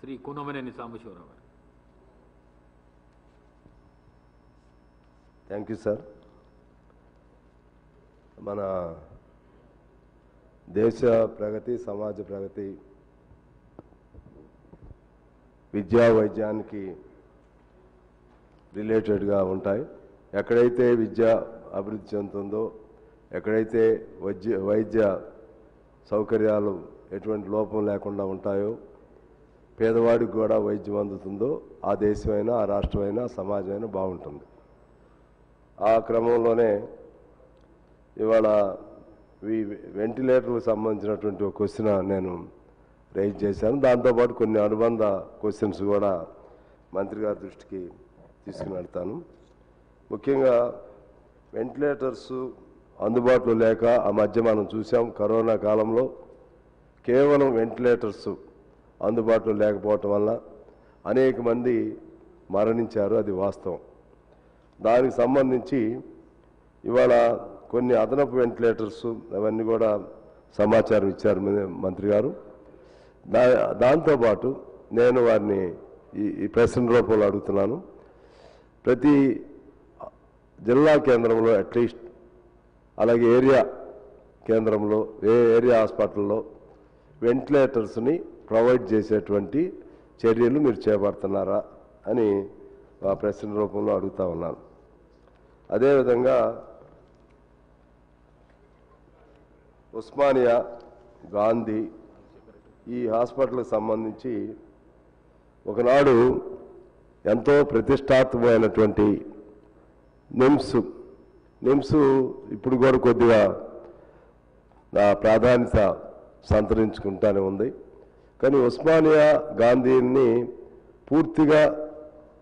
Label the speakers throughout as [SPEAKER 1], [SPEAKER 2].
[SPEAKER 1] శ్రీ కునమనేని సాంబశివరావు గారు.
[SPEAKER 2] Thank you sir మన దేశ ప్రగతి సమాజ ప్రగతి విద్యా వైద్యానికి రిలేటెడ్గా ఉంటాయి. ఎక్కడైతే విద్య అభివృద్ధి చెందుతుందో ఎక్కడైతే వైద్య వైద్య సౌకర్యాలు ఎటువంటి లోపం లేకుండా ఉంటాయో పేదవాడికి కూడా వైద్యం అందుతుందో ఆ దేశమైనా ఆ రాష్ట్రమైనా సమాజమైనా బాగుంటుంది. ఆ క్రమంలోనే ఇవాళ ఈ వెంటిలేటర్లకు సంబంధించినటువంటి ఒక క్వశ్చన్ నేను రైజ్ చేశాను. దాంతోపాటు కొన్ని అనుబంధ క్వశ్చన్స్ కూడా మంత్రి గారి దృష్టికి తీసుకుని వెళ్తాను. ముఖ్యంగా వెంటిలేటర్స్ అందుబాటులో లేక ఆ మధ్య మనం చూసాం కరోనా కాలంలో కేవలం వెంటిలేటర్స్ అందుబాటులో లేకపోవటం వల్ల అనేక మంది మరణించారు. అది వాస్తవం. దానికి సంబంధించి ఇవాళ కొన్ని అదనపు వెంటిలేటర్స్ అవన్నీ కూడా సమాచారం ఇచ్చారు మంత్రి గారు. దా దాంతోపాటు నేను వారిని ఈ ఈ ప్రశ్న రూపంలో అడుగుతున్నాను. ప్రతి జిల్లా కేంద్రంలో అట్లీస్ట్ అలాగే ఏరియా కేంద్రంలో ఏ ఏరియా హాస్పిటల్లో వెంటిలేటర్స్ని ప్రొవైడ్ చేసేటువంటి చర్యలు మీరు చేపడుతున్నారా అని ఆ ప్రశ్న రూపంలో అడుగుతా ఉన్నాను. అదేవిధంగా ఉస్మానియా గాంధీ ఈ హాస్పిటల్కి సంబంధించి ఒకనాడు ఎంతో ప్రతిష్టాత్మకమైనటువంటి నిమ్స్ నిమ్స్ ఇప్పుడు కూడా కొద్దిగా నా ప్రాధాన్యత సంతరించుకుంటానే ఉంది. కానీ ఉస్మానియా గాంధీని పూర్తిగా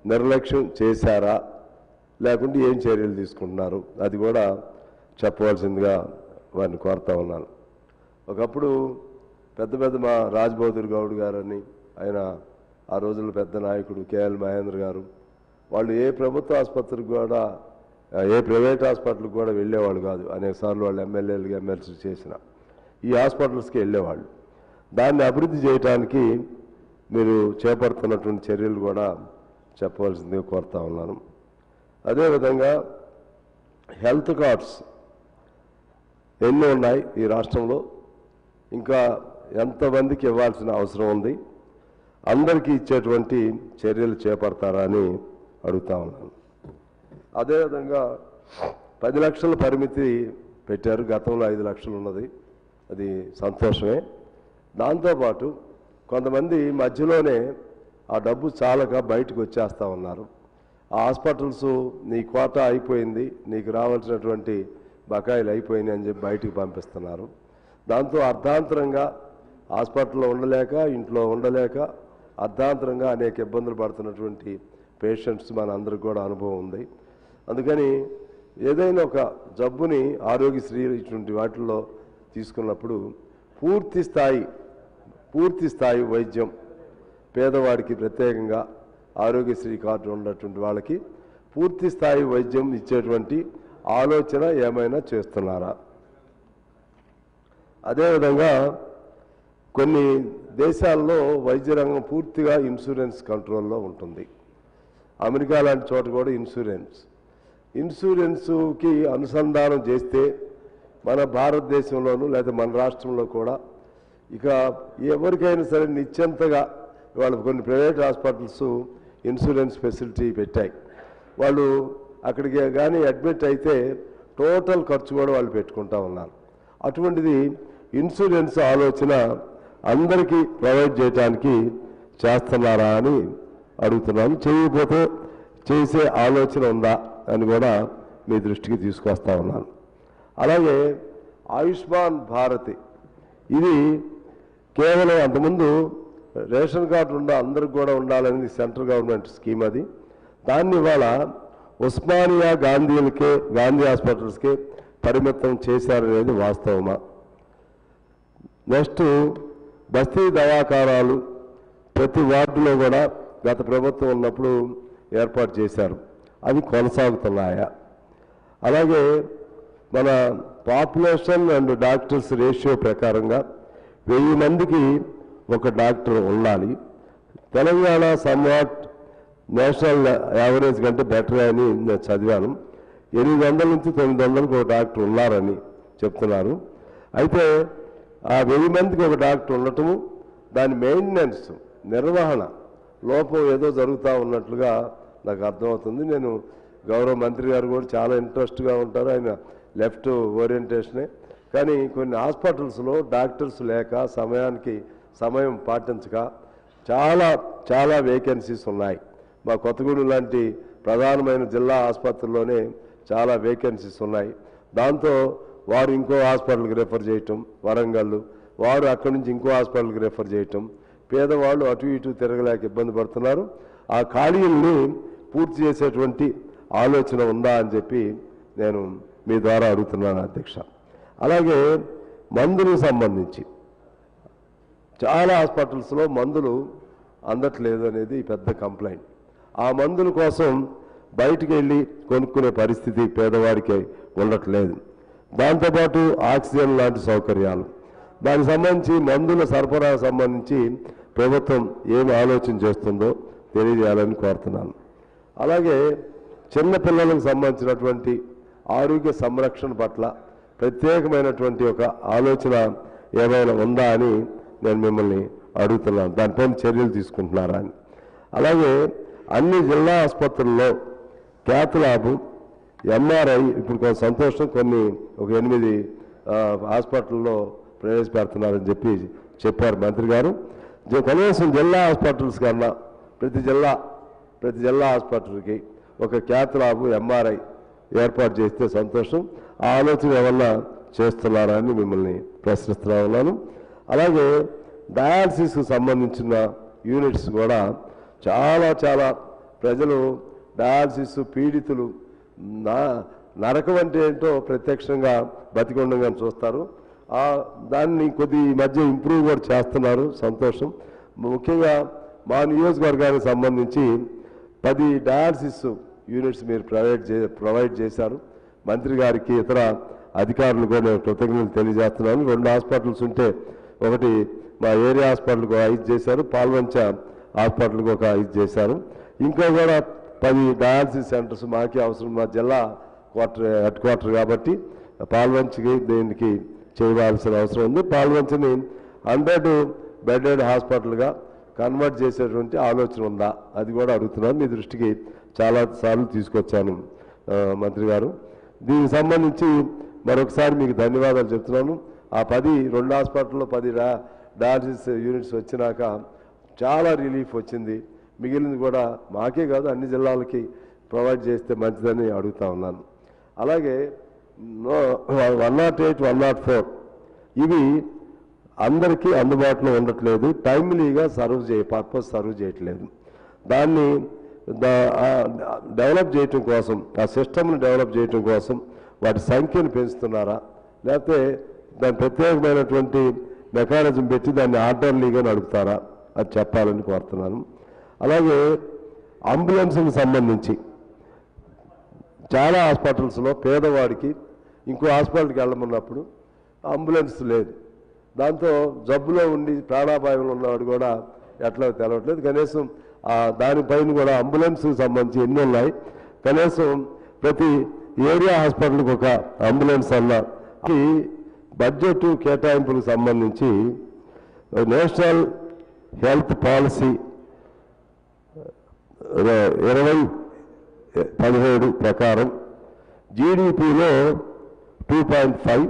[SPEAKER 2] నిర్లక్ష్యం చేశారా? లేకుంటే ఏం చర్యలు తీసుకుంటున్నారు? అది కూడా చెప్పవలసిందిగా వారిని కోరుతా ఉన్నాను. ఒకప్పుడు పెద్ద పెద్ద మా రాజ్బహదూర్ గౌడ్ గారని ఆయన ఆ రోజుల్లో పెద్ద నాయకుడు కేఎల్ మహేంద్ర గారు వాళ్ళు ఏ ప్రభుత్వ ఆసుపత్రికి కూడా ఏ ప్రైవేట్ హాస్పిటల్కి కూడా వెళ్ళేవాళ్ళు కాదు. అనేక సార్లు వాళ్ళు ఎమ్మెల్యేలుగా ఎమ్మెల్సీ చేసిన ఈ హాస్పిటల్స్కి వెళ్ళేవాళ్ళు. దాన్ని అభివృద్ధి చేయటానికి మీరు చేపడుతున్నటువంటి చర్యలు కూడా చెప్పవలసిందిగా కోరుతా ఉన్నాను. అదేవిధంగా హెల్త్ కార్డ్స్ ఎన్నో ఉన్నాయి ఈ రాష్ట్రంలో. ఇంకా ఎంతమందికి ఇవ్వాల్సిన అవసరం ఉంది? అందరికీ ఇచ్చేటువంటి చర్యలు చేపడతారా అని అడుగుతా ఉన్నాను. అదేవిధంగా పది లక్షల పరిమితి పెట్టారు. గతంలో ఐదు లక్షలు ఉన్నది. అది సంతోషమే. దాంతోపాటు కొంతమంది మధ్యలోనే ఆ డబ్బు చాలక బయటకు వచ్చేస్తూ ఉన్నారు. ఆ హాస్పిటల్స్ నీ కోట అయిపోయింది నీకు రావాల్సినటువంటి బకాయిలు అయిపోయినాయి అని చెప్పి బయటకు పంపిస్తున్నారు. దాంతో అర్ధాంతరంగా హాస్పిటల్లో ఉండలేక ఇంట్లో ఉండలేక అర్ధాంతరంగా అనేక ఇబ్బందులు పడుతున్నటువంటి పేషెంట్స్ మన అందరికి కూడా అనుభవం ఉంది. అందుకని ఏదైనా ఒక జబ్బుని ఆరోగ్యశ్రీ ఇటువంటి వాటిల్లో తీసుకున్నప్పుడు పూర్తి స్థాయి పూర్తి స్థాయి వైద్యం పేదవాడికి ప్రత్యేకంగా ఆరోగ్యశ్రీ కార్డు ఉన్నటువంటి వాళ్ళకి పూర్తి స్థాయి వైద్యం ఇచ్చేటువంటి ఆలోచన ఏమైనా చేస్తున్నారా? అదేవిధంగా కొన్ని దేశాల్లో వైద్య రంగం పూర్తిగా ఇన్సూరెన్స్ కంట్రోల్లో ఉంటుంది. అమెరికా లాంటి చోట కూడా ఇన్సూరెన్స్. ఇన్సూరెన్స్కి అనుసంధానం చేస్తే మన భారతదేశంలోనూ లేదా మన రాష్ట్రంలో కూడా ఇక ఎవరికైనా సరే నిత్యంతగా వాళ్ళు కొన్ని ప్రైవేట్ హాస్పిటల్స్ ఇన్సూరెన్స్ ఫెసిలిటీ పెట్టాయి. వాళ్ళు అక్కడికి కానీ అడ్మిట్ అయితే టోటల్ ఖర్చు కూడా వాళ్ళు పెట్టుకుంటా ఉన్నారు. అటువంటిది ఇన్సూరెన్స్ ఆలోచన అందరికీ ప్రొవైడ్ చేయడానికి చేస్తున్నారా అని అడుగుతున్నాను చేయకపోతే చేసే ఆలోచన ఉందా అని కూడా మీ దృష్టికి తీసుకొస్తా ఉన్నాను. అలాగే ఆయుష్మాన్ భారతి. ఇది కేవలం అంతకుముందు రేషన్ కార్డు ఉన్న అందరికి కూడా ఉండాలనేది సెంట్రల్ గవర్నమెంట్ స్కీమ్ అది. దాన్ని ఇవాళ ఉస్మానియా గాంధీలకే గాంధీ హాస్పిటల్స్కే పరిమితం చేశారనేది వాస్తవమా? నెక్స్ట్ బస్తీ దయాకారాలు ప్రతి వార్డులో కూడా గత ప్రభుత్వం ఉన్నప్పుడు ఏర్పాటు చేశారు. అవి కొనసాగుతున్నాయా? అలాగే మన పాపులేషన్ అండ్ డాక్టర్స్ రేషియో ప్రకారంగా వెయ్యి మందికి ఒక డాక్టర్ ఉండాలి. తెలంగాణ సమ్వాట్ నేషనల్ యావరేజ్ కంటే బెటర్ అని నేను చదివాను. ఎనిమిది వందల నుంచి తొమ్మిది వందలకు ఒక డాక్టర్ ఉన్నారని చెప్తున్నారు. అయితే ఆ వెయ్యి మందికి ఒక డాక్టర్ ఉండటము దాని మెయింటెనెన్స్ నిర్వహణ లోపం ఏదో జరుగుతూ ఉన్నట్లుగా నాకు అర్థమవుతుంది. నేను గౌరవ మంత్రి గారు కూడా చాలా ఇంట్రెస్ట్గా ఉంటారు. ఆయన లెఫ్ట్ ఓరియంటేషనే. కానీ కొన్ని హాస్పిటల్స్లో డాక్టర్స్ లేక సమయానికి సమయం పాటించక చాలా చాలా వేకెన్సీస్ ఉన్నాయి. మా కొత్తగూడెం లాంటి ప్రధానమైన జిల్లా ఆసుపత్రుల్లోనే చాలా వేకెన్సీస్ ఉన్నాయి. దాంతో వారు ఇంకో హాస్పిటల్కి రెఫర్ చేయటం వరంగల్. వారు అక్కడి నుంచి ఇంకో హాస్పిటల్కి రెఫర్ చేయటం. పేదవాళ్ళు అటు ఇటు తిరగలేక ఇబ్బంది పడుతున్నారు. ఆ ఖాళీల్ని పూర్తి చేసేటువంటి ఆలోచన ఉందా అని చెప్పి నేను మీ ద్వారా అడుగుతున్నాను అధ్యక్ష. అలాగే మందులకు సంబంధించి. చాలా హాస్పిటల్స్లో మందులు అందట్లేదు అనేది పెద్ద కంప్లైంట్. ఆ మందుల కోసం బయటికి వెళ్ళి కొనుక్కునే పరిస్థితి పేదవాడికి ఉండట్లేదు. దాంతోపాటు ఆక్సిజన్ లాంటి సౌకర్యాలు. దానికి సంబంధించి మందుల సరఫరా సంబంధించి ప్రభుత్వం ఏమి ఆలోచన చేస్తుందో తెలియజేయాలని కోరుతున్నాను. అలాగే చిన్నపిల్లలకు సంబంధించినటువంటి ఆరోగ్య సంరక్షణ పట్ల ప్రత్యేకమైనటువంటి ఒక ఆలోచన ఏమైనా ఉందా అని నేను మిమ్మల్ని అడుగుతున్నాను. దానిపైన చర్యలు తీసుకుంటున్నారా అని. అలాగే అన్ని జిల్లా ఆసుపత్రుల్లో క్యాత్ ల్యాబ్ ఎంఆర్ఐ ఇప్పుడు కొంత సంతోషం కొన్ని ఒక ఎనిమిది హాస్పిటల్లో ప్రవేశపెడుతున్నారని చెప్పి చెప్పారు మంత్రి గారు. జ- కనీసం జిల్లా హాస్పిటల్స్ కన్నా ప్రతి జిల్లా ప్రతి జిల్లా హాస్పిటల్కి ఒక క్యాత్ ల్యాబ్ ఎంఆర్ఐ ఏర్పాటు చేస్తే సంతోషం. ఆ ఆలోచన ఏమన్నా చేస్తున్నారా అని మిమ్మల్ని ప్రశ్నిస్తున్నా ఉన్నాను. అలాగే డయాలసిస్కు సంబంధించిన యూనిట్స్ కూడా చాలా చాలా ప్రజలు డయాలసిస్ పీడితులు నా నరకం అంటే ఏంటో ప్రత్యక్షంగా బతికుండగా చూస్తారు. దాన్ని కొద్ది మధ్య ఇంప్రూవ్ కూడా చేస్తున్నారు సంతోషం. ముఖ్యంగా మా నియోజకవర్గానికి సంబంధించి పది డయాలసిస్ యూనిట్స్ మీరు ప్రొవైడ్ చే ప్రొవైడ్ చేశారు. మంత్రి గారికి ఇతర అధికారులు కూడా నేను కృతజ్ఞతలు తెలియజేస్తున్నాను. రెండు హాస్పిటల్స్ ఉంటే ఒకటి మా ఏరియా హాస్పిటల్కి ఐదు చేశారు. పాల్వంచ హాస్పిటల్కి ఒక ఐదు చేశారు. ఇంకా కూడా పది డయాలసిస్ సెంటర్స్ మాకే అవసరం మా జిల్లా క్వార్టర్ హెడ్ క్వార్టర్ కాబట్టి పాల్వంచకి దీనికి చేయవలసిన అవసరం ఉంది. పాల్వంచని హండ్రెడ్ బెడెడ్ హాస్పిటల్గా కన్వర్ట్ చేసేటువంటి ఆలోచన ఉందా? అది కూడా అడుగుతున్నాను. మీ దృష్టికి చాలా సార్లు తీసుకొచ్చాను మంత్రి గారు. దీనికి సంబంధించి మరొకసారి మీకు ధన్యవాదాలు చెప్తున్నాను. ఆ పది రెండు హాస్పిటల్లో పది డా డయాలసిస్ యూనిట్స్ వచ్చినాక చాలా రిలీఫ్ వచ్చింది. మిగిలింది కూడా మాకే కాదు అన్ని జిల్లాలకి ప్రొవైడ్ చేస్తే మంచిదని అడుగుతా ఉన్నాను. అలాగే one naught eight one naught four ఇవి అందరికీ అందుబాటులో ఉండట్లేదు. టైమ్లీగా సర్వ్ చేయ పర్పస్ సర్వ్ చేయట్లేదు. దాన్ని డెవలప్ చేయటం కోసం ఆ సిస్టమ్ని డెవలప్ చేయటం కోసం వాటి సంఖ్యను పెంచుతున్నారా? లేకపోతే దాని ప్రత్యేకమైనటువంటి మెకానిజం పెట్టి దాన్ని ఆర్డర్లీగా నడుపుతారా? అది చెప్పాలని కోరుతున్నాను. అలాగే అంబులెన్స్కి సంబంధించి చాలా హాస్పిటల్స్లో పేదవాడికి ఇంకో హాస్పిటల్కి వెళ్ళమన్నప్పుడు అంబులెన్స్ లేదు. దాంతో జబ్బులో ఉండి ప్రాణాపాయంలో ఉన్నవాడు కూడా ఎట్లా తెలవట్లేదు. కనీసం దానిపైన కూడా అంబులెన్స్కి సంబంధించి ఎన్ని ఉన్నాయి? కనీసం ప్రతి ఏరియా హాస్పిటల్కి ఒక అంబులెన్స్ అన్న. ఈ బడ్జెట్ కేటాయింపులకు సంబంధించి నేషనల్ హెల్త్ పాలసీ ఇరవై పదిహేడు ప్రకారం జీడిపిలో two point five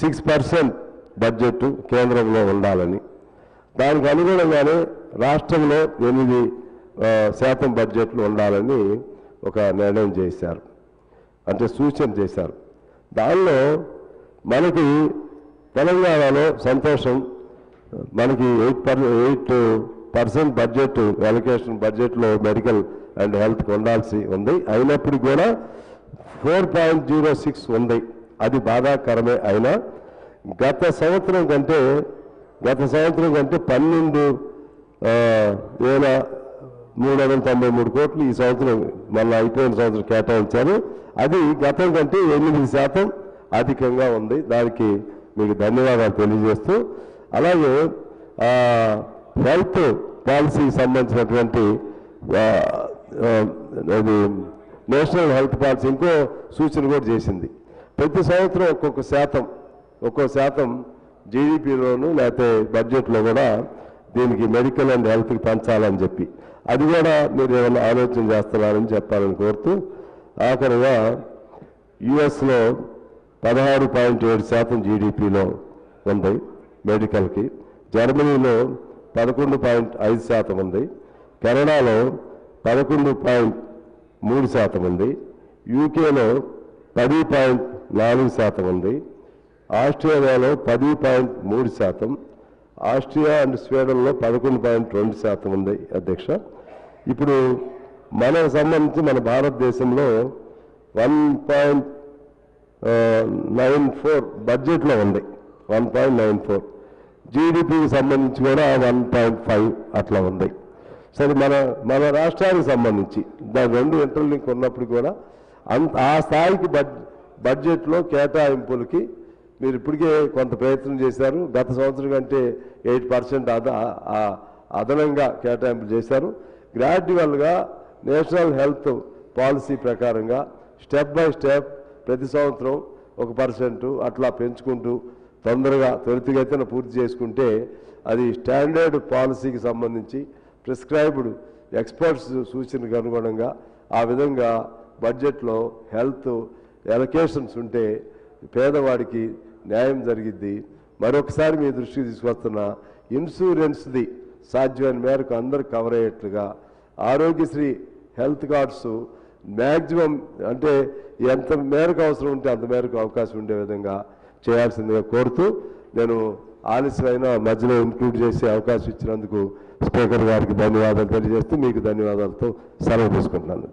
[SPEAKER 2] six percent budget కేంద్రంలో ఉండాలని. దానికి అనుగుణంగానే రాష్ట్రంలో ఎనిమిది శాతం బడ్జెట్లు ఉండాలని ఒక నిర్ణయం చేశారు. అంటే సూచన చేశారు. దానిలో మనకి తెలంగాణలో సంతోషం మనకి eight per eight percent budget allocation బడ్జెట్లో మెడికల్ అండ్ హెల్త్కి ఉండాల్సి ఉంది. అయినప్పుడు కూడా ఫోర్ పాయింట్ జీరో సిక్స్ ఉంది. అది బాధాకరమే అయినా గత సంవత్సరం కంటే గత సంవత్సరం కంటే పన్నెండు వేల మూడు వందల తొంభై మూడు కోట్లు ఈ సంవత్సరం మళ్ళీ అయిపోయిన సంవత్సరం కేటాయించారు. అది గతం కంటే ఎనిమిది శాతం అధికంగా ఉంది. దానికి మీకు ధన్యవాదాలు తెలియజేస్తూ అలాగే హెల్త్ పాలసీకి సంబంధించినటువంటి అది నేషనల్ హెల్త్ పాలసీ ఇంకో సూచన కూడా చేసింది. ప్రతి సంవత్సరం ఒక్కొక్క శాతం ఒక్కో శాతం జీడిపిలోను లేకపోతే బడ్జెట్లో కూడా దీనికి మెడికల్ అండ్ హెల్త్కి పెంచాలని చెప్పి. అది కూడా మీరు ఏమైనా ఆలోచన చేస్తున్నారని చెప్పాలని కోరుతూ ఆఖరిగా యుఎస్లో పదహారు పాయింట్ ఏడు శాతం జీడిపిలో ఉంది మెడికల్కి. జర్మనీలో పదకొండు పాయింట్ ఐదు శాతం ఉంది. కెనడాలో పదకొండు పాయింట్ మూడు శాతం ఉంది. యూకేలో పది పాయింట్ నాలుగు శాతం ఉంది. ఆస్ట్రేలియాలో పది పాయింట్ మూడు శాతం ఆస్ట్రియా అండ్ స్వీడన్లో పదకొండు పాయింట్ రెండు శాతం ఉంది అధ్యక్ష. ఇప్పుడు మనకు సంబంధించి మన భారతదేశంలో వన్ పాయింట్ నైన్ ఫోర్ బడ్జెట్లో ఉంది. One point nine four. జీడిపికి సంబంధించి కూడా వన్ పాయింట్ ఫైవ్ అట్లా ఉంది. సరే మన మన రాష్ట్రానికి సంబంధించి దాని రెండు ఇంటర్లింక్ ఉన్నప్పుడు కూడా అంత ఆ స్థాయికి బడ్ బడ్జెట్లో కేటాయింపులకి మీరు ఇప్పటికే కొంత ప్రయత్నం చేశారు. గత సంవత్సరం కంటే ఎయిట్ పర్సెంట్ అదనంగా కేటాయింపులు చేశారు. గ్రాడ్యువల్గా నేషనల్ హెల్త్ పాలసీ ప్రకారంగా స్టెప్ బై స్టెప్ ప్రతి సంవత్సరం ఒక పర్సెంట్ అట్లా పెంచుకుంటూ తొందరగా త్వరితగతిన పూర్తి చేసుకుంటే అది స్టాండర్డ్ పాలసీకి సంబంధించి ప్రిస్క్రైబ్డ్ ఎక్స్పర్ట్స్ సూచనకు అనుగుణంగా ఆ విధంగా బడ్జెట్లో హెల్త్ ఎలకేషన్స్ ఉంటే పేదవాడికి న్యాయం జరిగిద్ది. మరొకసారి మీ దృష్టికి తీసుకొస్తున్న ఇన్సూరెన్స్ది సాధ్యమైన మేరకు అందరు కవర్ అయ్యేట్లుగా ఆరోగ్యశ్రీ హెల్త్ కార్డ్స్ మ్యాక్సిమం అంటే ఎంత మేరకు అవసరం ఉంటే అంత మేరకు అవకాశం ఉండే విధంగా చేయాల్సిందిగా కోరుతూ నేను ఆలస్యమైన మధ్యలో ఇంక్లూడ్ చేసే అవకాశం ఇచ్చినందుకు స్పీకర్ గారికి ధన్యవాదాలు తెలియజేస్తూ మీకు ధన్యవాదాలతో సెలవు తీసుకుంటున్నాను.